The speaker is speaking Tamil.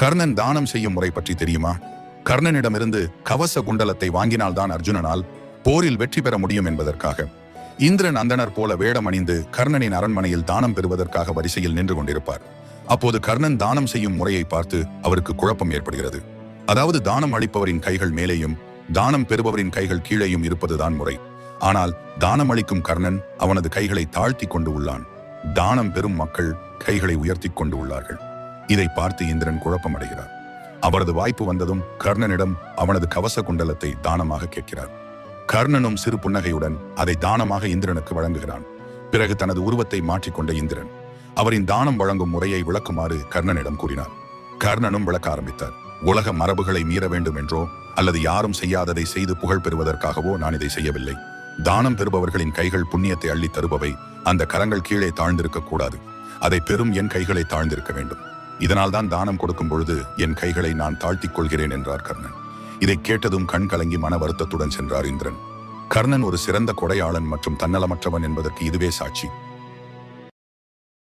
கர்ணன் தானம் செய்யும் முறை பற்றி தெரியுமா? கர்ணனிடமிருந்து கவச குண்டலத்தை வாங்கினால்தான் அர்ஜுனனால் போரில் வெற்றி பெற முடியும் என்பதற்காக. இந்திரன் அந்தனர் போல வேடம் அணிந்து கர்ணனின் அரண்மனையில் தானம் பெறுவதற்காக வரிசையில் நின்று கொண்டிருப்பார். அப்போது கர்ணன் தானம் செய்யும் முறையை பார்த்து அவருக்கு குழப்பம் ஏற்படுகிறது. அதாவது தானம் அளிப்பவரின் கைகள் மேலேயும் தானம் பெறுபவரின் கைகள் கீழேயும் இருப்பதுதான் முறை. ஆனால் தானம் அளிக்கும் கர்ணன் அவனது கைகளை தாழ்த்தி கொண்டு உள்ளான். தானம் பெறும் மக்கள் கைகளை உயர்த்தி கொண்டு உள்ளார்கள். இதை பார்த்து இந்திரன் குழப்பமடைகிறார். அவரது வாய்ப்பு வந்ததும் கர்ணனிடம் அவனது கவச குண்டலத்தை தானமாக கேட்கிறார். கர்ணனும் சிறு புன்னகையுடன் அதை தானமாக இந்திரனுக்கு வழங்குகிறான். பிறகு தனது உருவத்தை மாற்றிக்கொண்ட இந்திரன் அவரின் தானம் வழங்கும் முறையை விளக்குமாறு கர்ணனிடம் கூறினார். கர்ணனும் விளக்க ஆரம்பித்தார். உலக மரபுகளை மீற வேண்டும் என்றோ அல்லது யாரும் செய்யாததை செய்து புகழ் பெறுவதற்காகவோ நான் இதை செய்யவில்லை. தானம் பெறுபவர்களின் கைகள் புண்ணியத்தை அள்ளித் தருபவை அந்த கரங்கள் கீழே தாழ்ந்திருக்க கூடாது. அதை பெரும் என் கைகளை தாழ்ந்திருக்க வேண்டும். இதனால்தான் தானம் கொடுக்கும் பொழுது என் கைகளை நான் தாழ்த்திக் கொள்கிறேன் என்றார் கர்ணன். இதை கேட்டதும் கண் கலங்கி மன வருத்தத்துடன் சென்றார் இந்திரன். கர்ணன் ஒரு சிறந்த கொடையாளன் மற்றும் தன்னலமற்றவன் என்பதற்கு இதுவே சாட்சி.